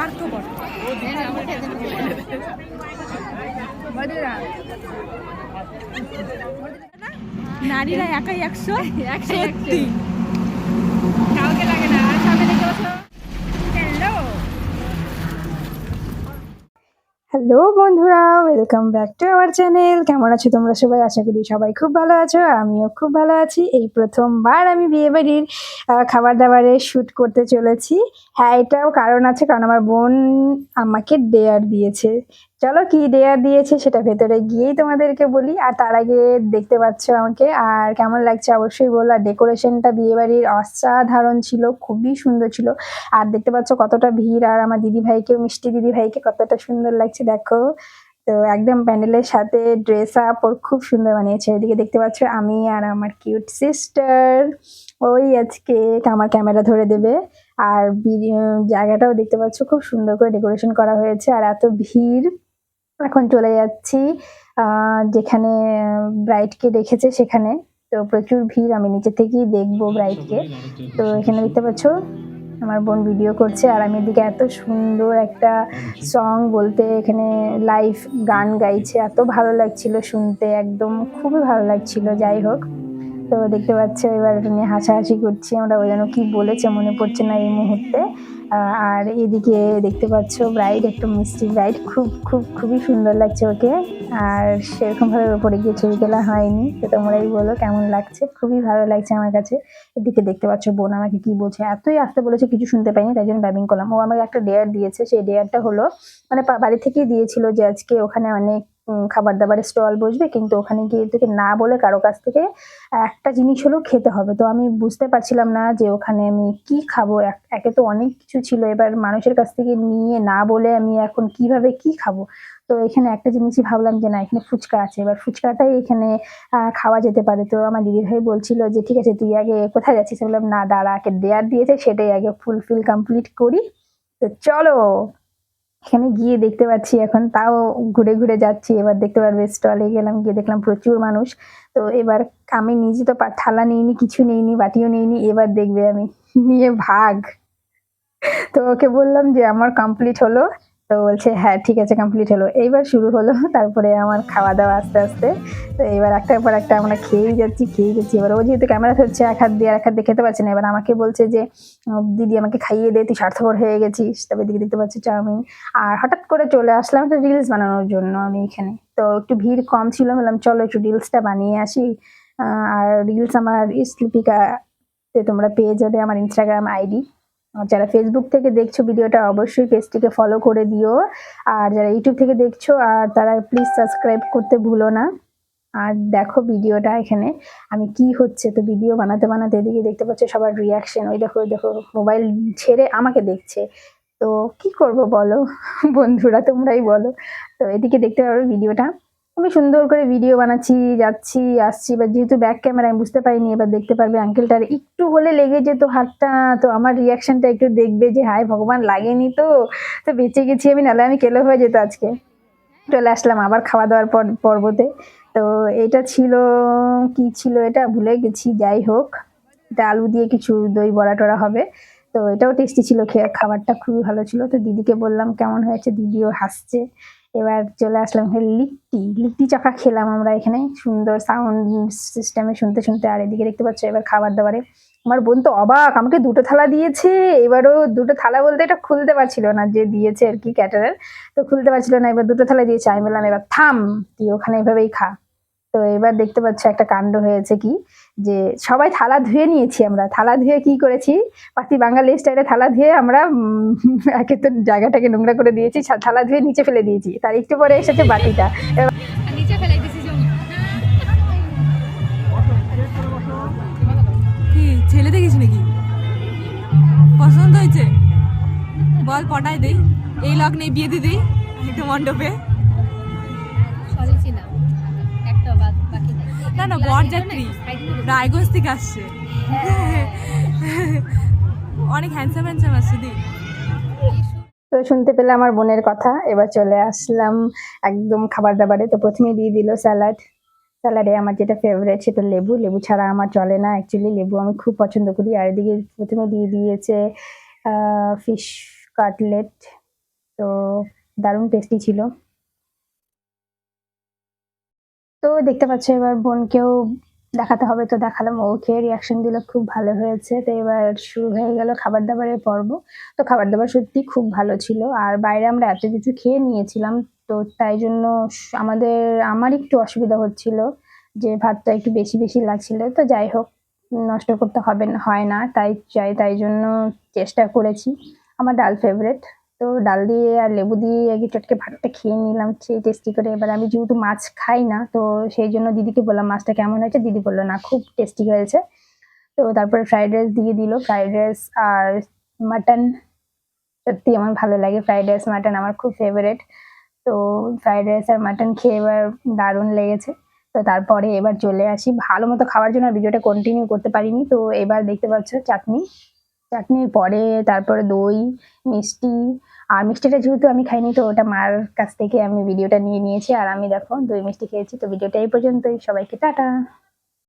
স্বার্থপর নারীরা একাই একশো? একশো সত্যি কাউকে লাগে না আর সামনে দেখতে পাচ্ছ হ্যালো হ্যালো বন্ধুরা welcome back to our channel কেমন আছো তোমরা সবাই? আশা করি সবাই খুব ভালো আছো আর আমিও খুব ভালো আছি। এই প্রথমবার আমি বিয়েবাড়ির খাবার দাবারে শ্যুট করতে চলেছি। হ্যাঁ এটাও কারণ আছে, কারণ আমার বোন আমাকে ডেয়ার দিয়েছে। চলো কি ডেয়ার দিয়েছে সেটা ভেতরে গিয়েই তোমাদেরকে বলি, আর তার আগে দেখতে পাচ্ছ আমাকে, আর কেমন লাগছে অবশ্যই বলো, আর ডেকোরেশনটা বিয়েবাড়ির অসাধারণ ছিল, খুবই সুন্দর ছিল, আর দেখতে পাচ্ছ কতটা ভিড়, আর আমার দিদি ভাইকেও মিষ্টি দিদি ভাইকে কতটা সুন্দর লাগছে, দেখো। তো একদম প্যান্ডেলের সাথে ড্রেস আপ ওর খুব সুন্দর বানিয়েছে, এদিকে দেখতে পাচ্ছ আমি আর আমার কিউট সিস্টার ওই আজকে আমার ক্যামেরা ধরে দেবে, আর জায়গাটাও দেখতে পাচ্ছ খুব সুন্দর করে ডেকোরেশন করা হয়েছে, আর এত ভিড়। এখন চলে যাচ্ছি যেখানে ব্রাইডকে রেখেছে সেখানে। তো প্রচুর ভিড় আমি নিচে থেকেই দেখব ব্রাইডকে তো এখানে দেখতে পাচ্ছ আমার বোন ভিডিও করছে। আর আমি এদিকে এত সুন্দর একটা সং বলতে এখানে লাইভ গান গাইছে। এত ভালো লাগছিল শুনতে একদম খুবই ভালো লাগছিল যাই হোক। তো দেখতে পাচ্ছ এবার এটা নিয়ে হাসাহাসি করছি আমরা ওই জন্য কি বলেছে মনে পড়ছে না এই মুহূর্তে। আর এদিকে দেখতে পাচ্ছ ব্রাইড একটা মিষ্টি ব্রাইড খুব খুব, খুবই সুন্দর লাগছে ওকে। আর সেরকমভাবে ওপরে গিয়ে ছবি তোলা হয়নি। তো তোমরাই বলো, কেমন লাগছে? খুবই ভালো লাগছে আমার কাছে। এদিকে দেখতে পাচ্ছ বোন আমাকে কি বলছে। এতই আসতে বলেছে, কিছু শুনতে পাইনি, তাই জন্য ব্যাবিং করলাম। ও আমাকে একটা ডেয়ার দিয়েছে। সেই ডেয়ারটা হলো মানে বাড়ি থেকেই দিয়েছিল যে আজকে ওখানে অনেক খাবার দাবারের স্টল বসবে, কিন্তু ওখানে গিয়ে তোকে না বলে কারও কাছ থেকে একটা জিনিস হলো খেতে হবে। তো আমি বুঝতে পারছিলাম না যে ওখানে আমি কি খাব। এক- তো অনেক কিছু ছিল। এবার মানুষের কাছ থেকে নিয়ে না বলে আমি এখন কীভাবে কি খাব? তো এখানে একটা জিনিসই ভাবলাম যে না, এখানে ফুচকা আছে। এবার ফুচকাটাই এখানে খাওয়া যেতে পারে। তো আমার দিদি ভাই বলছিল যে, ঠিক আছে, তুই আগে কোথায় যাচ্ছিস? বললাম, না, দাঁড়া, আগে দেয়ার দিয়েছে, সেটাই আগে ফুলফিল কমপ্লিট করি। তো চলো। এখানে গিয়ে দেখতে পাচ্ছি এখন, তাও ঘুরে ঘুরে যাচ্ছি। এবার দেখতে পারবে স্টলে গেলাম, গিয়ে দেখলাম প্রচুর মানুষ। তো এবার আমি নিজে তো থালা নিইনি, কিছু নিইনি, বাটিও নিইনি, এবার দেখবে আমি। নিয়ে ভাগ। তো ওকে বললাম যে, আমার কমপ্লিট হলো। তো বলছে হ্যাঁ ঠিক আছে কমপ্লিট হলো। এইবার শুরু হলো, তারপরে আমার খাওয়া দাওয়া আস্তে আস্তে। তো এবার একটার পর একটা আমরা খেয়েই যাচ্ছি খেয়েই যাচ্ছি। এবার ও যেহেতু ক্যামেরা ধরছে, এক হাত দিয়ে এক হাত দিয়ে খেতে পারছে না, এবার আমাকে বলছে যে দিদি আমাকে খাইয়ে দে, তুই স্বার্থপর হয়ে গেছিস। তবে দিদি দেখতে পাচ্ছি চাউমিন। আর হঠাৎ করে চলে আসলাম একটা রিলস বানানোর জন্য আমি এখানে। তো একটু ভিড় কম ছিল বললাম, চলো একটু রিলসটা বানিয়ে আসি। আর রিলস আমার স্লিপিকাতে তোমরা পেয়ে যাবে আমার ইনস্টাগ্রাম আইডি যারা ফেসবুক থেকে দেখছ ভিডিওটা, অবশ্যই পেজটিকে ফলো করে দিও। আর যারা ইউটিউব থেকে দেখছ, আর তারা প্লিজ সাবস্ক্রাইব করতে ভুলো না। আর দেখো ভিডিওটা এখানে, আমি কি হচ্ছে? তো ভিডিও বানাতে বানাতে এদিকে দেখতে পাচ্ছ সবার রিয়াকশন ওই দেখো ওই দেখো মোবাইল ছেড়ে আমাকে দেখছে। তো কি করব বলো? বন্ধুরা, তোমরাই বলো। তো এদিকে দেখতে পারো ভিডিওটা। আমি সুন্দর করে ভিডিও বানাচ্ছি, যাচ্ছি, আসছি এবার যেহেতু ব্যাক ক্যামেরা আমি বুঝতে পারিনি, এবার দেখতে পারবে আঙ্কেলটার একটু হলে লেগে যেত হাতটা, তো আমার রিয়াকশনটা একটু দেখবে যে, হায় ভগবান, লাগেনি তো। তো বেঁচে গেছি আমি, নাহলে আমি কেলো হয়ে যেত আজকে। চলে আসলাম আবার খাওয়া দাওয়ার পর, পর্বতে। তো এটা ছিল, কি ছিল এটা? ভুলে গেছি, যাই হোক। এটা আলু দিয়ে কিছু দই বড়া টড়া হবে। তো এটাও টেস্টি ছিল, খেয়ে খাবারটা খুবই ভালো ছিল। তো দিদিকে বললাম, কেমন হয়েছে? দিদিও হাসছে। এবার চলে আসলাম লিট্টি। লিট্টি চাকা খেলাম আমরা এখানে। সুন্দর সাউন্ড সিস্টেমে শুনতে শুনতে আর এদিকে দেখতে পাচ্ছ এবার খাবার দাবারে। আমার বোন তো অবাক, আমাকে দুটো থালা দিয়েছে। এবারও দুটো থালা বলতে এটা খুলতে পারছিল না, যে দিয়েছে আর কি ক্যাটারার তো খুলতে পারছিল না, এবার দুটো থালা দিয়েছে। আমি বললাম, এবার থাম, তুই ওখানে এভাবেই খা। তো এবার দেখতে পাচ্ছ একটা কাণ্ড হয়েছে কি? যে সবাই থালা ধুয়ে নিয়েছি আমরা। থালা ধুয়ে কি করেছি? পাতি বাঙালি স্টাইলে থালা ধুয়ে আমরা একে তো জায়গাটাকে নোংরা করে দিয়েছি থালা ধুয়ে নিচে ফেলে দিয়েছি। তার একটু পরে এসেছে বাটিটা কি ছেলে দেখিস নাকি? পছন্দ হয়েছে। বল পটাই দেই। এই লগ্নে বিয়ে দিয়ে দিই। একটু মণ্ডপে। না না বরযাত্রী। রায়গঞ্জ থেকে আসছে। অনেক হ্যান্ডসাম হ্যান্ডসাম আসছে দি তো শুনতে পেলে আমার বোনের কথা, এবার চলে আসলাম একদম খাবার দাবারে। তো প্রথমেই দিয়ে দিল স্যালাড। স্যালাডে আমার যেটা ফেভারিট সেটা লেবু। লেবু ছাড়া আমার চলে না অ্যাকচুয়ালি লেবু আমি খুব পছন্দ করি। আর এদিকে প্রথমে দিয়ে দিয়েছে ফিশ কাটলেট তো দারুণ টেস্টি ছিল। তো দেখতে পাচ্ছ এবার বোনকেও দেখাতে হবে। তো দেখালাম ও খেয়ে রিয়াকশন দিল, খুব ভালো হয়েছে। তো এবার শুরু হয়ে গেল খাবার দাবারের পর্ব। তো খাবার দাবার সত্যি খুব ভালো ছিল। আর বাইরে আমরা এত কিছু খেয়ে নিয়েছিলাম, তো তাই জন্য আমাদের, আমার একটু অসুবিধা হচ্ছিল যে ভাতটা একটু বেশি বেশি লাগছিল। তো যাই হোক, নষ্ট করতে হবে হয় না, তাই চাই, তাই জন্য চেষ্টা করেছি। আমার ডাল ফেভারেট তো ডাল দিয়ে আর লেবু দিয়ে আগে চটকে ভাতটা খেয়ে নিলাম সেই টেস্টি করে। এবার আমি যেহেতু মাছ খাই না, তো সেই জন্য দিদিকে বললাম, মাছটা কেমন হয়েছে? দিদি বলল, না, খুব টেস্টি হয়েছে। তো তারপরে ফ্রাইড রাইস দিয়ে দিল। ফ্রাইড রাইস আর মাটন সত্যি আমার ভালো লাগে ফ্রাইড রাইস মাটন আমার খুব ফেভারেট তো ফ্রাইড রাইস আর মাটন খেয়ে এবার দারুণ লেগেছে। তো তারপরে এবার চলে আসি। ভালো মতো খাওয়ার জন্য ভিডিওটা কন্টিনিউ করতে পারিনি। তো এবার দেখতে পাচ্ছ, চাটনি। চাটনির পরে তারপরে দই, মিষ্টি। আর মিষ্টিটা যেহেতু আমি খাইনি, তো ওটা মার কাছ থেকে আমি ভিডিওটা নিয়ে নিয়েছি। আর আমি দেখো দই, মিষ্টি খেয়েছি, তো ভিডিওটা এই পর্যন্তই। সবাইকে টাটা।